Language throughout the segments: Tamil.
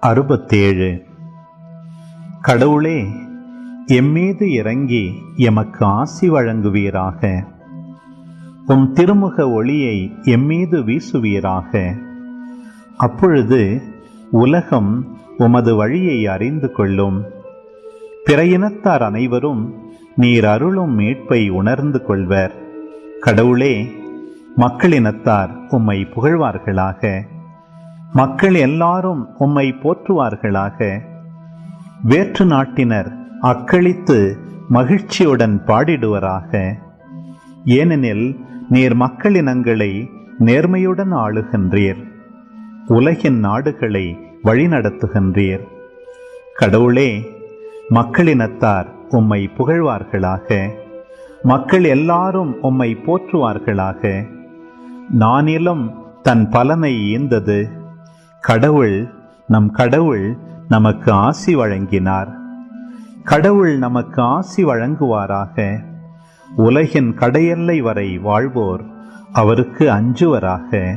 அறுபத்தேழு. கடவுளே எம்மீது இறங்கி எமக்கு ஆசி வழங்குவீராக. உம் திருமுக ஒளியை எம்மீது வீசுவீராக. அப்பொழுது உலகம் உமது வழியை அறிந்து கொள்ளும். பிற இனத்தார் அனைவரும் நீர் அருளும் மீட்பை உணர்ந்து கொள்வர். கடவுளே மக்களினத்தார் உம்மை புகழ்வார்களாக. மக்கள் எல்லாரும் உம்மை போற்றுவார்களாக. வேற்று நாட்டினர் அக்களித்து மகிழ்ச்சியுடன் பாடிடுவராக. ஏனெனில் நீர் மக்களினங்களை நேர்மையுடன் ஆளுகின்றீர். உலகின் நாடுகளை வழிநடத்துகின்றீர். கடவுளே மக்களினத்தார் உம்மை புகழ்வார்களாக. மக்கள் எல்லாரும் உம்மை போற்றுவார்களாக. நானிலும் தன் பலனை ஈந்தது. கடவுள் நம் கடவுள் நமக்கு ஆசி வழங்கினார். கடவுள் நமக்கு ஆசி வழங்குவாராக. உலகின் கடையெல்லை வரை வாழ்வோர் அவருக்கு அஞ்சுவராக.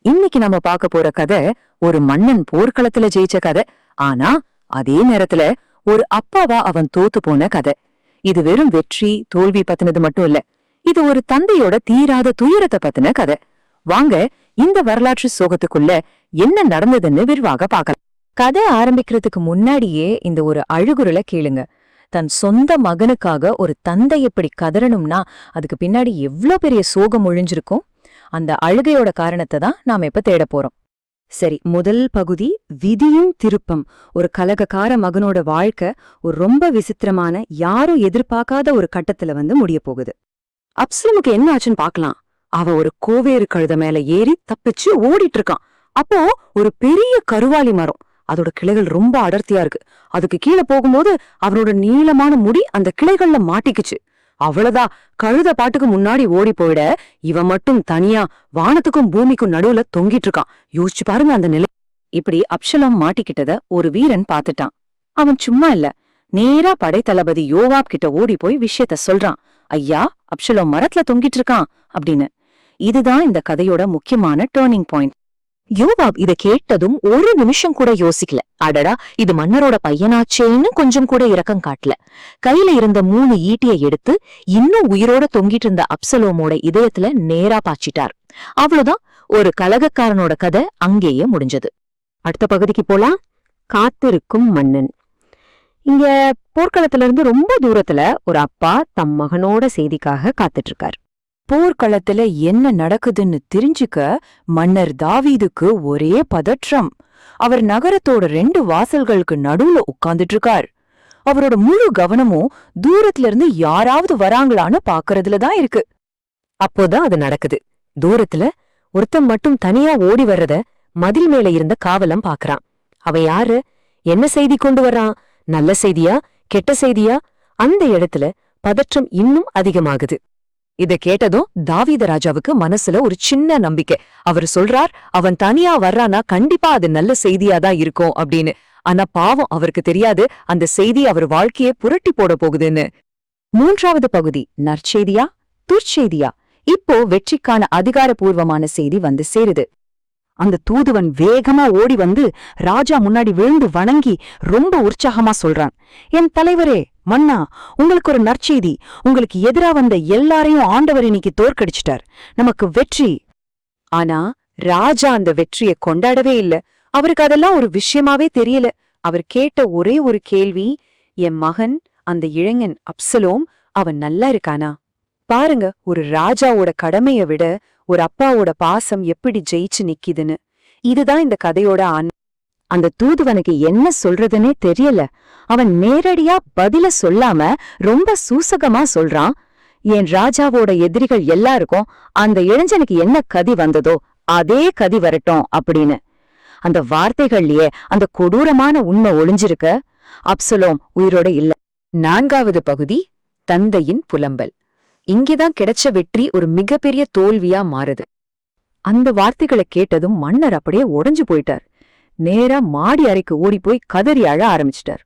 இன்னைக்கு நம்ம பார்க்க போற கதை ஒரு மன்னன் போர்க்களத்துல ஜெயிச்ச கதை. ஆனா அதே நேரத்துல ஒரு அப்பாவா அவன் தோத்து போன கதை. இது வெறும் வெற்றி தோல்வி பத்தினது மட்டும் இல்ல. இது ஒரு தந்தையோட தீராத துயரத்தை பத்தின கதை. வாங்க இந்த வரலாற்று சோகத்துக்குள்ள என்ன நடந்ததுன்னு விரிவாக பார்க்கலாம். கதை ஆரம்பிக்கிறதுக்கு முன்னாடியே இந்த ஒரு அழுகுரலை கேளுங்க. தன் சொந்த மகனுக்காக ஒரு தந்தை எப்படி கதறணும்னா அதுக்கு பின்னாடி எவ்ளோ பெரிய சோகம் ஒழிஞ்சிருக்கும்? அந்த அழுகையோட காரணத்தை தான் நாம இப்ப தேட போறோம். சரி முதல் பகுதி விதியும் திருப்பம். ஒரு கலகக்கார மகனோட வாழ்க்கை ஒரு ரொம்ப விசித்திரமான யாரும் எதிர்பார்க்காத ஒரு கட்டத்துல வந்து முடிய போகுது. அப்சலமுக்கு என்ன ஆச்சுன்னு பார்க்கலாம். அவ ஒரு கோவேறு கழுத மேல ஏறி தப்பிச்சு ஓடிட்டு இருக்கான் அப்போ ஒரு பெரிய கருவாளி மரம். அதோட கிளைகள் ரொம்ப அடர்த்தியா இருக்கு. அதுக்கு கீழே போகும்போது அவனோட நீளமான முடி அந்த கிளைகள்ல மாட்டிக்குச்சு. அவ்வளவுதான் கழுத பாட்டுக்கு முன்னாடி ஓடி போயிட இவன் மட்டும் தனியா வானத்துக்கும் பூமிக்கும் நடுவுல தொங்கிட்டு இருக்கான் யோசிச்சு பாருங்க அந்த நிலை. இப்படி அப்ஷலம் மாட்டிக்கிட்டத ஒரு வீரன் பாத்துட்டான் அவன் சும்மா இல்ல. நேரா படைத்தளபதி யோவாப் கிட்ட ஓடி போய் விஷயத்த சொல்றான். ஐயா அப்ஷலம் மரத்துல தொங்கிட்டு இருக்கான் அப்படின்னு. இதுதான் இந்த கதையோட முக்கியமான டேர்னிங் பாயிண்ட் யோபாப் இதை கேட்டதும் ஒரு நிமிஷம் கூட யோசிக்கல. அடடா இது மன்னரோட பையனாச்சேன்னு கொஞ்சம் கூட இரக்கம் காட்டல. கையில இருந்த மூணு ஈட்டியை எடுத்து இன்னும் உயிரோட தொங்கிட்டு இருந்த அப்சலோமோட இதயத்துல நேரா பாய்ச்சிட்டார். அவ்வளவுதான் ஒரு கலகக்காரனோட கதை அங்கேயே முடிஞ்சது. அடுத்த பகுதிக்கு போலாம். காத்திருக்கும் மன்னன். இங்க போர்க்களத்துல இருந்து ரொம்ப தூரத்துல ஒரு அப்பா தம் மகனோட செய்திக்காக காத்துட்டு இருக்காரு. போர்க்களத்துல என்ன நடக்குதுன்னு தெரிஞ்சுக்க மன்னர் தாவீதுக்கு ஒரே பதற்றம். அவர் நகரத்தோட ரெண்டு வாசல்களுக்கு நடுவுல உட்கார்ந்துட்டு இருக்கார் அவரோட முழு கவனமும் தூரத்துல இருந்து யாராவது வராங்களான்னு பாக்குறதுல தான் இருக்கு. அப்போதான் அது நடக்குது. தூரத்துல ஒருத்தன் மட்டும் தனியா ஓடி வர்றத மதில் மேல இருந்த காவலம் பாக்குறான். அவன் யாரு? என்ன செய்தி கொண்டு வர்றான்? நல்ல செய்தியா? கெட்ட செய்தியா? அந்த இடத்துல பதற்றம் இன்னும் அதிகமாகுது. இத கேட்டதும் தாவீத ராஜாவுக்கு மனசுல ஒரு சின்ன நம்பிக்கை. அவர் சொல்றார் அவன் தனியா வர்றானா கண்டிப்பா அது நல்ல செய்தியா தான் இருக்கும் அப்படின்னு. ஆனா பாவம் அவருக்கு தெரியாது அந்த செய்தி அவர் வாழ்க்கையை புரட்டி போட போகுதுன்னு. மூன்றாவது பகுதி நற்செய்தியா? துர்ச்செய்தியா? இப்போ வெற்றிக்கான அதிகாரபூர்வமான செய்தி வந்து சேருது. அந்த தூதுவன் வேகமா ஓடி வந்து ராஜா முன்னாடி விழுந்து வணங்கி ரொம்ப உற்சாகமா சொல்றான் என் தலைவரே மன்னா உங்களுக்கு ஒரு நற்செய்தி. உங்களுக்கு எதிரா வந்த எல்லாரையும் ஆண்டவர் இன்னைக்கு தோற்கடிச்சிட்டார். நமக்கு வெற்றி. ஆனா ராஜா அந்த வெற்றியை கொண்டாடவே இல்ல. அவருக்கு அதெல்லாம் ஒரு விஷயமாவே தெரியல. அவர் கேட்ட ஒரே ஒரு கேள்வி என் மகன் அந்த இளைஞன் அப்சலோம் அவன் நல்லா இருக்கானா? பாருங்க ஒரு ராஜாவோட கடமைய விட ஒரு அப்பாவோட பாசம் எப்படி ஜெயிச்சு நிக்கிதுன்னு. இதுதான் இந்த கதையோட ஆன் அந்த தூதுவனுக்கு என்ன சொல்றதுன்னே தெரியல. அவன் நேரடியா பதில சொல்லாம ரொம்ப சூசகமா சொல்றான். என் ராஜாவோட எதிரிகள் எல்லாருக்கும் அந்த இளைஞனுக்கு என்ன கதி வந்ததோ அதே கதி வரட்டும் அப்படின்னு. அந்த வார்த்தைகள்லயே அந்த கொடூரமான உண்மை ஒளிஞ்சிருக்க அப்சலோம் உயிரோட இல்ல. நான்காவது பகுதி தந்தையின் புலம்பல். இங்கேதான் கிடைச்ச வெற்றி ஒரு மிகப்பெரிய தோல்வியா மாறுது. அந்த வார்த்தைகளை கேட்டதும் மன்னர் அப்படியே உடைஞ்சு போயிட்டார். நேரா மாடி அறைக்கு ஓடி போய் கதறி அழ ஆரம்பிச்சிட்டார்.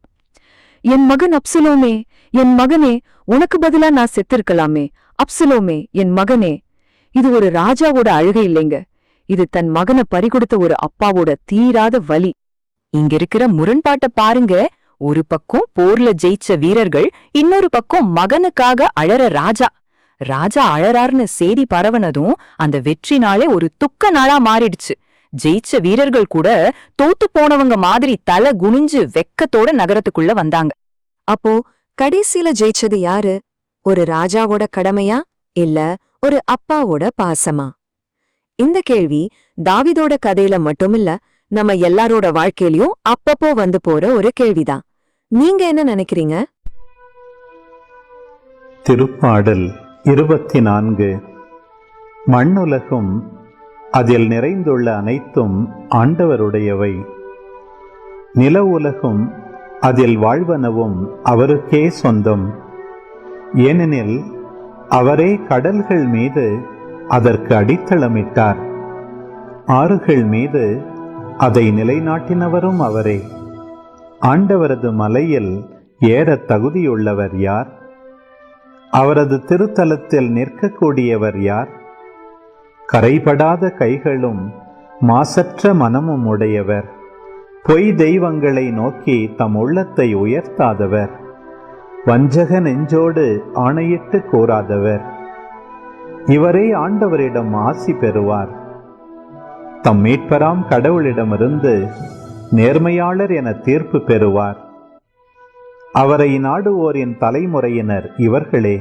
என் மகன் அப்சலோமே என் மகனே உனக்கு பதிலா நான் செத்திருக்கலாமே. அப்சலோமே என் மகனே. இது ஒரு ராஜாவோட அழுகை இல்லைங்க. இது தன் மகனை பறிகொடுத்த ஒரு அப்பாவோட தீராத வலி. இங்க இருக்கிற முரண்பாட்ட பாருங்க. ஒரு பக்கம் போர்ல ஜெயிச்ச வீரர்கள் இன்னொரு பக்கம் மகனுக்காக அழற ராஜா. ராஜா அழறார்னு செய்தி பரவனதும் அந்த வெற்றி நாளே ஒரு துக்க நாளா மாறிடுச்சு. ஜெயிச்ச வீரர்கள் கூட தோத்து போனவங்க மாதிரி தலை குனிஞ்சு வெக்கத்தோட நகரத்துக்குள்ள வந்தாங்க. அப்போ கடைசியில ஜெயிச்சது யாரு? ஒரு ராஜாவோட கடமையா? இல்ல ஒரு அப்பாவோட பாசமா? இந்த கேள்வி தாவிதோட கதையில மட்டுமில்ல நம்ம எல்லாரோட வாழ்க்கையிலயும் அப்பப்போ வந்து போற ஒரு கேள்விதான். நீங்க என்ன நினைக்கிறீங்க? திருப்பாடல் இருபத்தி நான்கு. மண்ணுலகும் அதில் நிறைந்துள்ள அனைத்தும் ஆண்டவருடையவை. நில உலகும் அதில் வாழ்வனவும் அவருக்கே சொந்தம். ஏனெனில் அவரே கடல்கள் மீது அதற்கு அடித்தளமிட்டார். ஆறுகள் மீது அதை நிலைநாட்டினவரும் அவரே. ஆண்டவரது மலையில் ஏற தகுதியுள்ளவர் யார்? அவரது திருத்தலத்தில் நிற்கக்கூடியவர் யார்? கரைபடாத கைகளும் மாசற்ற மனமும் உடையவர். பொய் தெய்வங்களை நோக்கி தம் உள்ளத்தை உயர்த்தாதவர். வஞ்சக நெஞ்சோடு ஆணையிட்டு கூறாதவர். இவரே ஆண்டவரிடம் ஆசி பெறுவார். தம் மீட்பராம் கடவுளிடமிருந்து நேர்மையாளர் என தீர்ப்பு பெறுவார். அவரை நாடுவோரின் தலைமுறையினர் இவர்களே.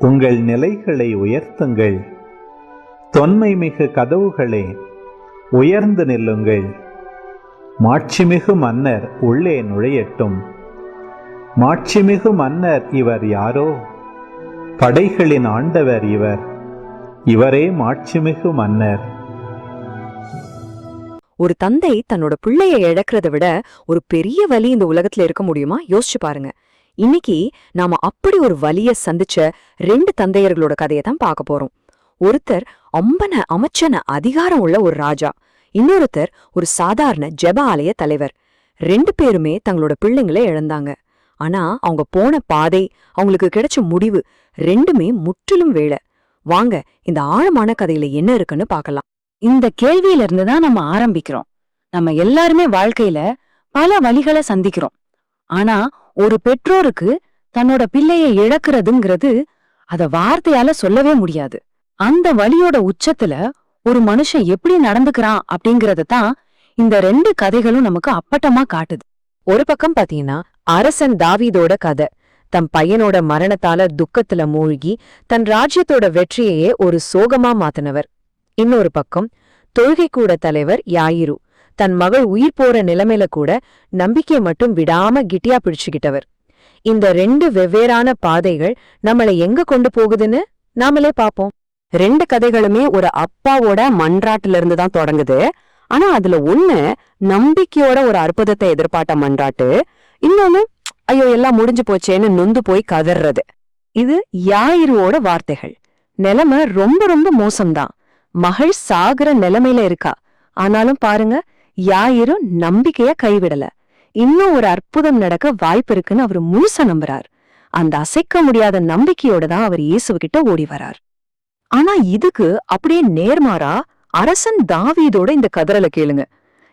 உங்கள் நிலைகளை உயர்த்துங்கள். தொன்மை மிகு கதவுகளே உயர்ந்து நில்லுங்கள். மாட்சிமிகு மன்னர் உள்ளே நுழையட்டும். மாட்சிமிகு மன்னர் இவர் யாரோ? படைகளின் ஆண்டவர் இவர். இவரே மாட்சிமிகு மன்னர். ஒரு தந்தை தன்னோட பிள்ளைய இழக்கிறத விட ஒரு பெரிய வலி இந்த உலகத்துல இருக்க முடியுமா? யோசிச்சு பாருங்க. இன்னைக்கு நாம அப்படி ஒரு வலிய சந்திச்ச ரெண்டு தந்தையர்களோட கதையை தான் பார்க்க போறோம். ஒருத்தர் அம்பன அமைச்சன அதிகாரம் உள்ள ஒரு ராஜா. இன்னொருத்தர் ஒரு சாதாரண ஜெப ஆலய தலைவர். ரெண்டு பேருமே தங்களோட பிள்ளைங்களை இழந்தாங்க. ஆனா அவங்க போன பாதை அவங்களுக்கு கிடைச்ச முடிவு ரெண்டுமே முற்றிலும் வேலை. வாங்க இந்த ஆழமான கதையில என்ன இருக்குன்னு பார்க்கலாம். இந்த கேள்வியில இருந்து தான் நம்ம ஆரம்பிக்கிறோம். நம்ம எல்லாருமே வாழ்க்கையில பல வழிகளை சந்திக்கிறோம். ஆனா ஒரு பெற்றோருக்கு தன்னோட பிள்ளைய இழக்கிறதுங்கிறது அத வார்த்தையால சொல்லவே முடியாது. அந்த வழியோட உச்சத்துல ஒரு மனுஷன் எப்படி நடந்துக்கிறான் அப்படிங்கறத தான் இந்த ரெண்டு கதைகளும் நமக்கு அப்பட்டமா காட்டுது. ஒரு பக்கம் பாத்தீங்கன்னா அரசன் தாவீதோட கதை. தம் பையனோட மரணத்தால துக்கத்துல மூழ்கி தன் ராஜ்யத்தோட வெற்றியையே ஒரு சோகமா மாத்தினவர். இன்னொரு பக்கம் தொழுகை கூட தலைவர் யாயிரு. தன் மகள் உயிர் போற நிலைமையில கூட நம்பிக்கையை மட்டும் விடாம கிட்டியா பிடிச்சுக்கிட்டவர். இந்த ரெண்டு வெவ்வேறான பாதைகள் நம்மளை எங்க கொண்டு போகுதுன்னு நாமளே பாப்போம் ரெண்டு கதைகளுமே ஒரு அப்பாவோட மன்றாட்டுல இருந்து தான் தொடங்குது. ஆனா அதுல ஒண்ணு நம்பிக்கையோட ஒரு அற்புதத்தை எதிர்பார்த்த மன்றாட்டு. இன்னொன்னு ஐயோ எல்லாம் முடிஞ்சு போச்சேன்னு நொந்து போய் கதறது இது யாயிருவோட வார்த்தைகள். நிலைமை ரொம்ப ரொம்ப மோசம்தான். மகள் சாகுற நிலைமையில இருக்கா. ஆனாலும் பாருங்க யாயிரும் நம்பிக்கைய கைவிடல. இன்னும் ஒரு அற்புதம் நடக்க வாய்ப்பு இருக்குன்னு அவர் முழுசா நம்புறார். அந்த அசைக்க முடியாத நம்பிக்கையோட தான் அவர் இயேசுகிட்ட ஓடி வரார். ஆனா இதுக்கு அப்படியே நேர்மாறா அரசன் தாவீதோட இந்த கதறல கேளுங்க.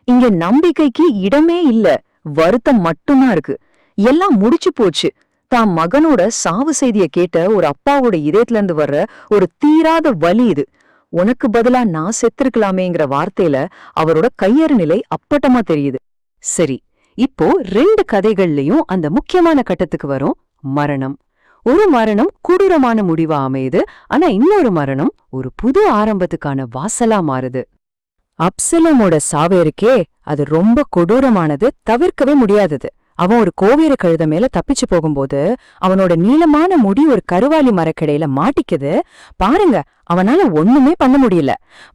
இங்க நம்பிக்கைக்கு இடமே இல்ல வருத்தம் மட்டும்தான் இருக்கு. எல்லாம் முடிச்சு போச்சு. தான் மகனோட சாவு செய்திய கேட்ட ஒரு அப்பாவோட இதயத்துல இருந்து வர்ற ஒரு தீராத வலி இது. உனக்கு பதிலா நான் செத்திருக்கலாமேங்கிற வார்த்தையில அவரோட கையறு நிலை அப்பட்டமா தெரியுது. சரி இப்போ ரெண்டு கதைகள்லயும் அந்த முக்கியமான கட்டத்துக்கு வரும். மரணம். ஒரு மரணம் கொடூரமான முடிவா அமையுது ஆனா இன்னொரு மரணம் ஒரு புது ஆரம்பத்துக்கான வாசலா மாறுது. அப்சலமோட சாவே இருக்கே அது ரொம்ப கொடூரமானது தவிர்க்கவே முடியாதது. அவன் ஒரு கோவேர கழுத மேல தப்பிச்சு போகும்போது அவனோட நீளமான முடி ஒரு கருவாலி மரக்கிடையில மாட்டிக்குது. பாருங்க அவனால ஒண்ணுமே பண்ண முடியல.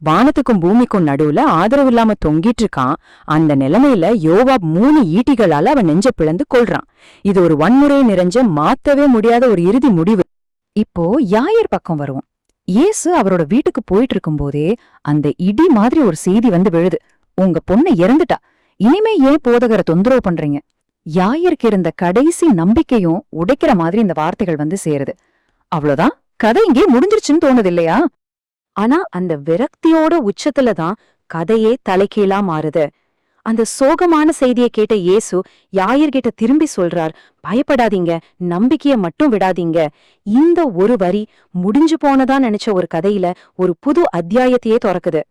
வானத்துக்கும் பூமிக்கும் நடுவுல ஆதரவு இல்லாம தொங்கிட்டு இருக்கான். அந்த நிலைமையில யோவாப் மூணு ஈட்டிகளால அவன் நெஞ்ச பிளந்து கொள்றான் இது ஒரு வன்முறை நிறைஞ்ச மாத்தவே முடியாத ஒரு இறுதி முடிவு. இப்போ யாயர் பக்கம் வருவோம். இயேசு அவரோட வீட்டுக்கு போயிட்டு இருக்கும்போதே அந்த இடி மாதிரி ஒரு செய்தி வந்து விழுது. உங்க பொண்ணு இறந்துட்டா. இனிமே ஏன் போதகரை தொந்தரவு பண்றீங்க? யாயருக்கு இருந்த கடைசி நம்பிக்கையும் உடைக்கிற மாதிரி இந்த வார்த்தைகள் வந்து சேருது. அவ்வளவுதான் கதை இங்கே முடிஞ்சிருச்சுன்னு தோணுது இல்லையா ஆனா அந்த விரக்தியோட உச்சத்துல தான் கதையே தலைகீழா மாறுது. அந்த சோகமான செய்தியை கேட்ட இயேசு யாயர்கிட்ட திரும்பி சொல்றார் பயப்படாதீங்க நம்பிக்கைய மட்டும் விடாதீங்க. இந்த ஒரு வரி முடிஞ்சு போனதா நினைச்ச ஒரு கதையில ஒரு புது அத்தியாயத்தையே திறக்குது.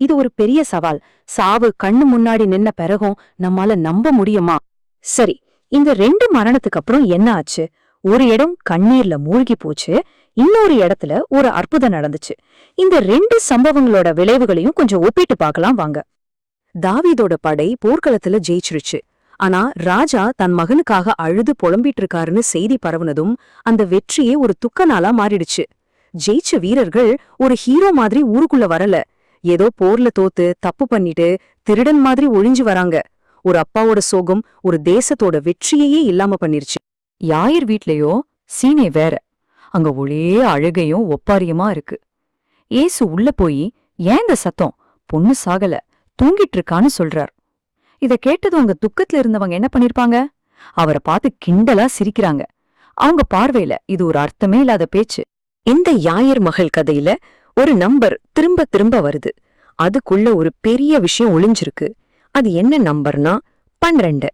இது ஒரு பெரிய சவால். சாவு கண்ணு முன்னாடி நின்ன பிறகும் நம்மால நம்ப முடியுமா? சரி இந்த ரெண்டு மரணத்துக்கு அப்புறம் என்ன ஆச்சு? ஒரு இடம் கண்ணீர்ல மூழ்கி போச்சு இன்னொரு இடத்துல ஒரு அற்புதம் நடந்துச்சு. இந்த ரெண்டு சம்பவங்களோட விளைவுகளையும் கொஞ்சம் ஒப்பிட்டு பார்க்கலாம் வாங்க. தாவீதோட படை போர்க்களத்துல ஜெயிச்சிருச்சு. ஆனா ராஜா தன் மகனுக்காக அழுது புலம்பிட்டு இருக்காருன்னு செய்தி பரவுனதும் அந்த வெற்றியே ஒரு துக்கநாளா மாறிடுச்சு. ஜெயிச்ச வீரர்கள் ஒரு ஹீரோ மாதிரி ஊருக்குள்ள வரல. ஏதோ போர்ல தோத்து தப்பு பண்ணிட்டு திருடன் மாதிரி ஒழிஞ்சு வராங்க. ஒரு அப்பாவோட சோகம் ஒரு தேசத்தோட வெற்றியையே இல்லாம பண்ணிருச்சு. யாயர் வீட்லயோ சீனே வேற. அங்க ஒரே அழுகையும் ஒப்பாரியமா இருக்கு. ஏசு உள்ள போய் ஏன் இந்த சத்தம்? பொண்ணு சாகல. தூங்கிட்டு இருக்கான்னு சொல்றார். இத கேட்டதும் அங்க துக்கத்துல இருந்தவங்க என்ன பண்ணிருப்பாங்க? அவரை பார்த்து கிண்டலா சிரிக்கிறாங்க. அவங்க பார்வையில இது ஒரு அர்த்தமே இல்லாத பேச்சு. இந்த யாயர் மகள் கதையில ஒரு நம்பர் திரும்ப திரும்ப வருது. அதுக்குள்ள ஒரு பெரிய விஷயம் ஒளிஞ்சிருக்கு. அது என்ன நம்பர்னா பன்னிரண்டு.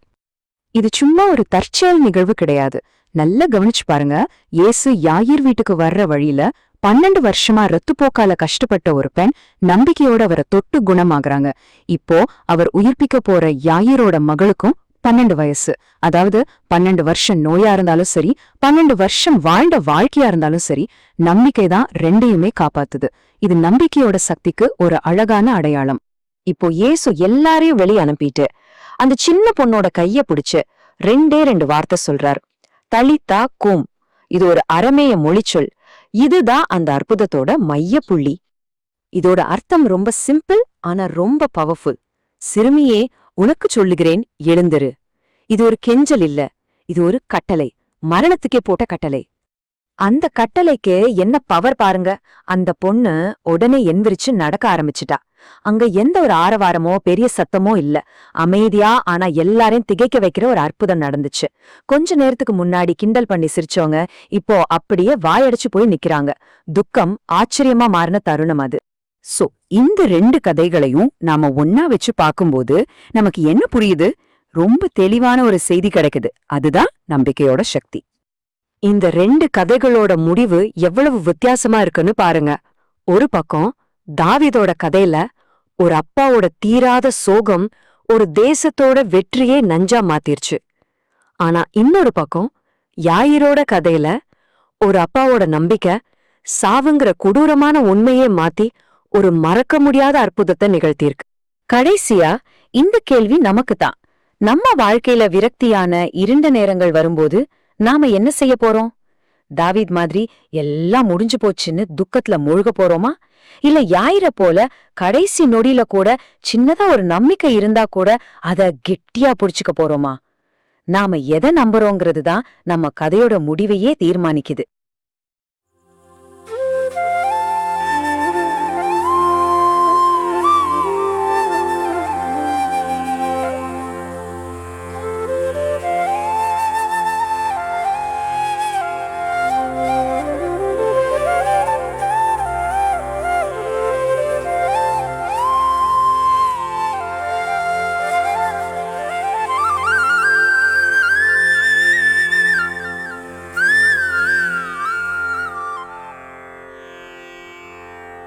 இது சும்மா ஒரு தற்செயல் நிகழ்வு கிடையாது. நல்லா கவனிச்சு பாருங்க. இயேசு யாயிர் வீட்டுக்கு வர்ற வழியில பன்னெண்டு வருஷமா ரத்துப்போக்கால கஷ்டப்பட்ட ஒரு பெண் நம்பிக்கையோட அவரை தொட்டு குணமாகறாங்க. இப்போ அவர் உயிர்ப்பிக்க போற யாயிரோட மகளுக்கும் பன்னெண்டு வயசு. அதாவது பன்னெண்டு வருஷம் நோயா இருந்தாலும் சரி பன்னெண்டு வருஷம் வாழ்ந்த வாழ்க்கையா இருந்தாலும் சரி நம்பிக்கை தான் ரெண்டையுமே காப்பாத்துது. இது நம்பிக்கையோட சக்திக்கு ஒரு அழகான அடையாளம். இப்போ இயேசு எல்லாரையும் வெளிய அனுப்பிட்டு அந்த சின்ன பொண்ணோட கைய பிடிச்சு ரெண்டே ரெண்டு வார்த்தை சொல்றார். தலித்தா கூம். இது ஒரு அரமேய மொழிச்சொல். இதுதான் அந்த அற்புதத்தோட மைய புள்ளி இதோட அர்த்தம் ரொம்ப சிம்பிள் ஆனா ரொம்ப பவர்ஃபுல். சிறுமியே உனக்கு சொல்லுகிறேன் எழுந்திரு. இது ஒரு கெஞ்சல் இல்ல. இது ஒரு கட்டளை. மரணத்துக்கே போட்ட கட்டளை. அந்த கட்டளைக்கு என்ன பவர் பாருங்க. அந்த பொண்ணு உடனே எந்திரிச்சு நடக்க ஆரம்பிச்சிட்டா. அங்க எந்த ஒரு ஆரவாரமோ பெரிய சத்தமோ இல்ல. அமைதியா ஆனா எல்லாரையும் திகைக்க வைக்கிற ஒரு அற்புதம் நடந்துச்சு. கொஞ்ச நேரத்துக்கு முன்னாடி கிண்டல் பண்ணி சிரிச்சவங்க இப்போ அப்படியே வாயடிச்சு போய் நிக்கிறாங்க. துக்கம் ஆச்சரியமா மாறின தருணம் அது. சோ இந்த ரெண்டு கதைகளையும் நாம ஒன்னா வச்சு பார்க்கும்போது நமக்கு என்ன புரியுது? ரொம்ப தெளிவான ஒரு செய்தி கிடைக்குது. அதுதான் நம்பிக்கையோட சக்தி. இந்த ரெண்டு கதைகளோட முடிவு எவ்வளவு வித்தியாசமா இருக்குன்னு பாருங்க. ஒரு பக்கம் தாவிதோட கதையில ஒரு அப்பாவோட தீராத சோகம் ஒரு தேசத்தோட வெற்றியே நஞ்சா மாத்திருச்சு. ஆனா இன்னொரு பக்கம் யாயிரோட கதையில ஒரு அப்பாவோட நம்பிக்கை சாவுங்கிற கொடூரமான உண்மையே மாத்தி ஒரு மறக்க முடியாத அற்புதத்தை நிகழ்த்தியிருக்கு. கடைசியா இந்த கேள்வி நமக்கு தான் நம்ம வாழ்க்கையில விரக்தியான இருண்ட நேரங்கள் வரும்போது நாம என்ன செய்ய போறோம்? தாவீத் மாதிரி எல்லாம் முடிஞ்சு போச்சுன்னு துக்கத்துல மூழ்க போறோமா? இல்ல யாயிர போல கடைசி நொடியில கூட சின்னதா ஒரு நம்பிக்கை இருந்தா கூட அத கெட்டியா புடிச்சுக்க போறோமா? நாம எதை நம்புறோங்கிறது தான் நம்ம கதையோட முடிவையே தீர்மானிக்குது.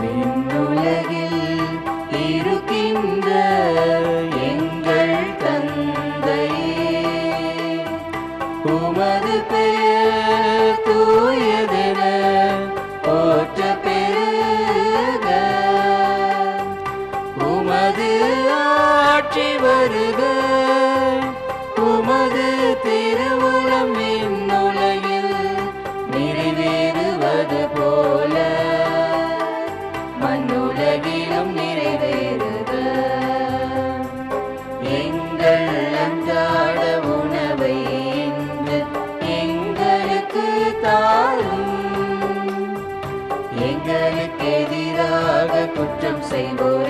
விண்ணுலகில்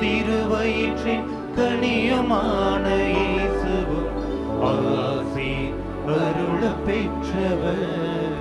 திருவயிற்றின் கனியுமான இயேசுவும் ஆசி அருள பெற்றவர்.